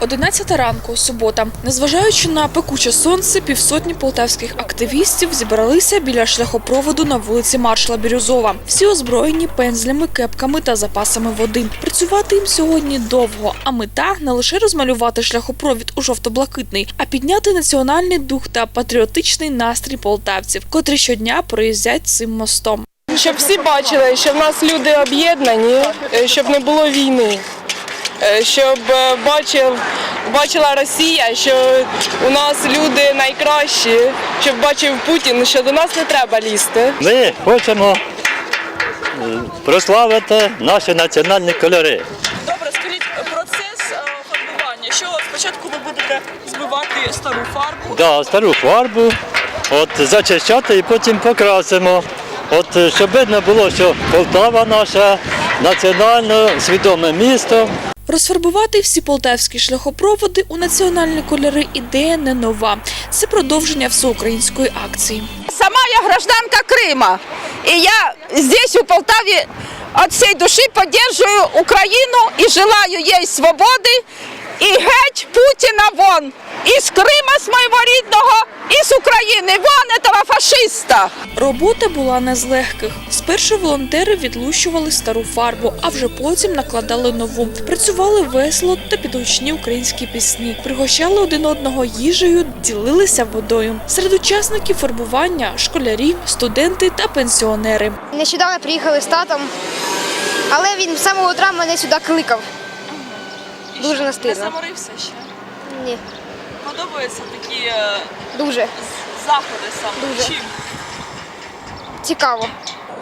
11 ранку, субота. Незважаючи на пекуче сонце, півсотні полтавських активістів зібралися біля шляхопроводу на вулиці Маршала Бірюзова. Всі озброєні пензлями, кепками та запасами води. Працювати їм сьогодні довго, а мета не лише розмалювати шляхопровід у жовто-блакитний, а підняти національний дух та патріотичний настрій полтавців, котрі щодня проїздять цим мостом. Щоб всі бачили, що в нас люди об'єднані, е, щоб не було війни. Е, Щоб е, бачив, бачила Росія, що у нас люди найкращі, щоб бачив Путін, що до нас не треба лізти. Ми хочемо е, прославити наші національні кольори. Добре, скажіть процес фарбування. Що спочатку ви будете збивати стару фарбу? Да, стару фарбу, от зачищати і потім покрасимо. От щоб видно було, що Полтава наша національно свідоме місто. Розфарбувати всі полтавські шляхопроводи у національні кольори ідея не нова. Це продовження всеукраїнської акції. Сама я гражданка Крима, і я тут, у Полтаві від всієї душі підтримую Україну і желаю їй свободи і геть Путіна вон! Из Крыма, с моего рідного, с України. Вон этого фашиста! Робота була не з легких. Спершу волонтери відлущували стару фарбу, а вже потім накладали нову. Працювали весело та під гучні українські пісні, пригощали один одного їжею, ділилися водою. Серед учасників фарбування школярі, студенти та пенсіонери. Нещодавно приїхали з татом, але він з самого утра мене сюди кликав. Дуже Не заморився ще. Ні, Подобаються такі е, дуже заходи саме. Дуже. Чим? цікаво.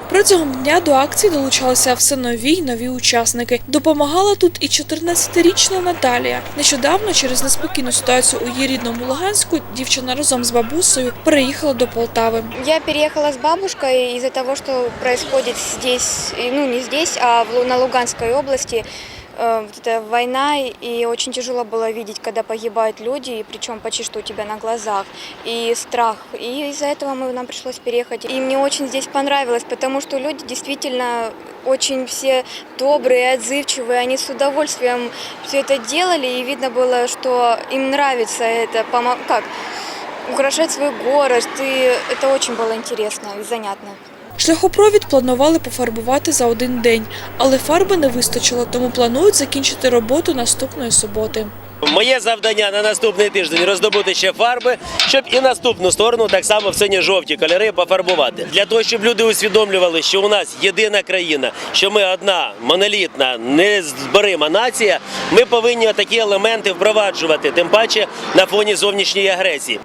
Протягом дня до акції долучалися все нові й нові учасники. Допомагала тут і 14-річна Наталія. Нещодавно через неспокійну ситуацію у її рідному Луганську дівчина разом з бабусею переїхала до Полтави. Я переехала с бабушкой из-за того, что происходит здесь, ну не здесь, а на Луганской области. Э, Вот эта война, и очень тяжело было видеть, когда погибают люди, и причем почти что у тебя на глазах, и страх. И из-за этого мы, нам пришлось переехать. И мне очень здесь понравилось, потому что люди действительно очень все добрые, отзывчивые, они с удовольствием все это делали, и видно было, что им нравится это, помо- как, украшать свой город, и это очень было интересно и занятно. Шляхопровід планували пофарбувати за один день, але фарби не вистачило, тому планують закінчити роботу наступної суботи. Моє завдання на наступний тиждень роздобути ще фарби, щоб і наступну сторону так само в синьо-жовті кольори пофарбувати. Для того, щоб люди усвідомлювали, що у нас єдина країна, що ми одна монолітна, незборима нація. Ми повинні такі елементи впроваджувати, тим паче на фоні зовнішньої агресії.